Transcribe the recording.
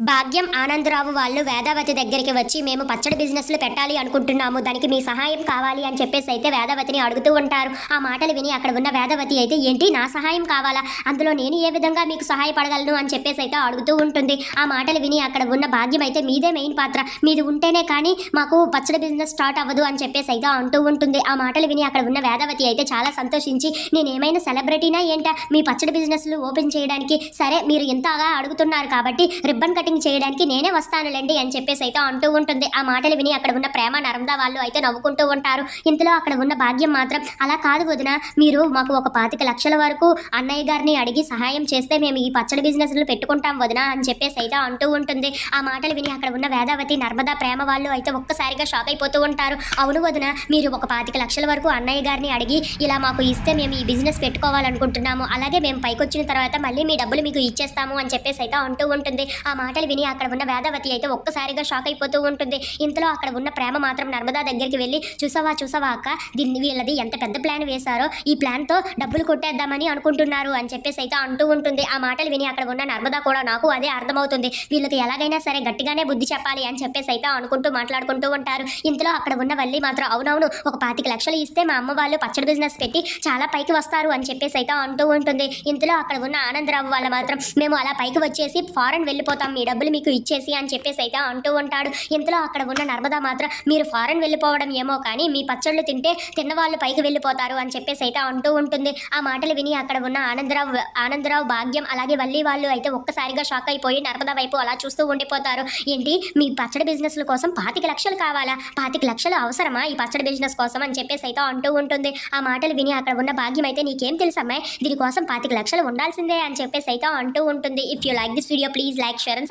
భాగ్యం ఆనందరావు వాళ్ళు వేదావతి దగ్గరికి వచ్చి మేము పచ్చడి బిజినెస్లు పెట్టాలి అనుకుంటున్నాము. దానికి మీ సహాయం కావాలి అని చెప్పేసి అయితే వేదావతిని అడుగుతూ ఉంటారు. ఆ మాటలు విని అక్కడ ఉన్న వేదావతి అయితే ఏంటి? నా సహాయం కావాలా? అందులో నేను ఏ విధంగా మీకు సహాయపడగలను? అని చెప్పేసి అయితే అడుగుతూ ఉంటుంది. ఆ మాటలు విని అక్కడ ఉన్న భాగ్యం అయితే మీదే మెయిన్ పాత్ర. మీది ఉంటేనే కానీ మాకు పచ్చడి బిజినెస్ స్టార్ట్ అవ్వదు అని చెప్పేసి అయితే అంటూ ఉంటుంది. ఆ మాటలు విని అక్కడ ఉన్న వేదావతి అయితే చాలా సంతోషించి నేను ఏమైనా సెలబ్రిటీనా ఏంటా? మీ పచ్చడి బిజినెస్లు ఓపెన్ చేయడానికి? సరే మీరు ఇంతగా అడుగుతున్నారు కాబట్టి రిబ్బన్ కట్టి కటింగ్ చేయడానికి నేనే వస్తానులేండి అని చెప్పేసి అయితే అంటూ ఉంటుంది. ఆ మాటలు విని అక్కడ ఉన్న ప్రేమ నర్మదా వాళ్ళు అయితే నవ్వుకుంటూ ఉంటారు. ఇంతలో అక్కడ ఉన్న భాగ్యం మాత్రం అలా కాదు వదిన. మీరు మాకు ఒక పాతిక లక్షల వరకు అన్నయ్య గారిని అడిగి సహాయం చేస్తే మేము ఈ పచ్చడి బిజినెస్లు పెట్టుకుంటాం వదిన అని చెప్పేసి అయితే అంటూ ఉంటుంది. ఆ మాటలు విని అక్కడ ఉన్న వేదావతి నర్మదా ప్రేమ వాళ్ళు అయితే ఒక్కసారిగా షాక్ అయిపోతూ ఉంటారు. అవును వదిన మీరు ఒక పాతిక లక్షల వరకు అన్నయ్య గారిని అడిగి ఇలా మాకు ఇస్తే మేము ఈ బిజినెస్ పెట్టుకోవాలనుకుంటున్నాము. అలాగే మేము పైకి వచ్చిన తర్వాత మళ్ళీ మీ డబ్బులు మీకు ఇచ్చేస్తాము అని చెప్పేసి అయితే అంటూ ఉంటుంది. ఆ మాట మాటలు విని అక్కడ ఉన్న వేదవతి అయితే ఒక్కసారిగా షాక్ అయిపోతూ ఉంటుంది. ఇంతలో అక్కడ ఉన్న ప్రేమ మాత్రం నర్మదా దగ్గరికి వెళ్ళి చూసావా చూసావా అక్క దీన్ని వీళ్ళది ఎంత పెద్ద ప్లాన్ వేశారో? ఈ ప్లాన్తో డబ్బులు కొట్టేద్దామని అనుకుంటున్నారు అని చెప్పేసి అయితే అంటూ ఉంటుంది. ఆ మాటలు విని అక్కడ ఉన్న నర్మదా కూడా నాకు అదే అర్థమవుతుంది. వీళ్ళకి ఎలాగైనా సరే గట్టిగానే బుద్ధి చెప్పాలి అని చెప్పేసి అయితే అనుకుంటూ మాట్లాడుకుంటూ ఉంటారు. ఇంతలో అక్కడ ఉన్న వల్లి మాత్రం అవునవును ఒక పాతిక లక్షలు ఇస్తే మా అమ్మ వాళ్ళు పచ్చడి బిజినెస్ పెట్టి చాలా పైకి వస్తారు అని చెప్పేసి అయితే అంటూ ఉంటుంది. ఇంతలో అక్కడ ఉన్న ఆనందరావు వాళ్ళ మాత్రం మేము అలా పైకి వచ్చేసి ఫారెన్ వెళ్ళిపోతాం మీ డబ్బులు మీకు ఇచ్చేసి అని చెప్పేసి అయితే అంటూ ఉంటాడు. ఇంతలో అక్కడ ఉన్న నర్మదా మాత్రం మీరు ఫారెన్ వెళ్ళిపోవడం ఏమో కానీ మీ పచ్చళ్ళు తింటే తిన్నవాళ్ళు పైకి వెళ్ళిపోతారు అని చెప్పేసి అయితే అంటూ ఉంటుంది. ఆ మాటలు విని అక్కడ ఉన్న ఆనందరావు ఆనందరావు భాగ్యం అలాగే వల్లి వాళ్ళు అయితే ఒక్కసారిగా షాక్ అయిపోయి నర్మదా వైపు అలా చూస్తూ ఉండిపోతారు. ఏంటి? మీ పచ్చడి బిజినెస్ల కోసం పాతిక లక్షలు కావాలా? పాతిక లక్షలు అవసరమా ఈ పచ్చడి బిజినెస్ కోసం? అని చెప్పేసి అయితే అంటూ ఉంటుంది. ఆ మాటలు విని అక్కడ ఉన్న భాగ్యం అయితే నీకేం తెలుసమ్మాయి దీనికోసం పాతిక లక్షలు ఉండాల్సిందే అని చెప్పేసి అయితే అంటూ ఉంటుంది. If you like this video please like share and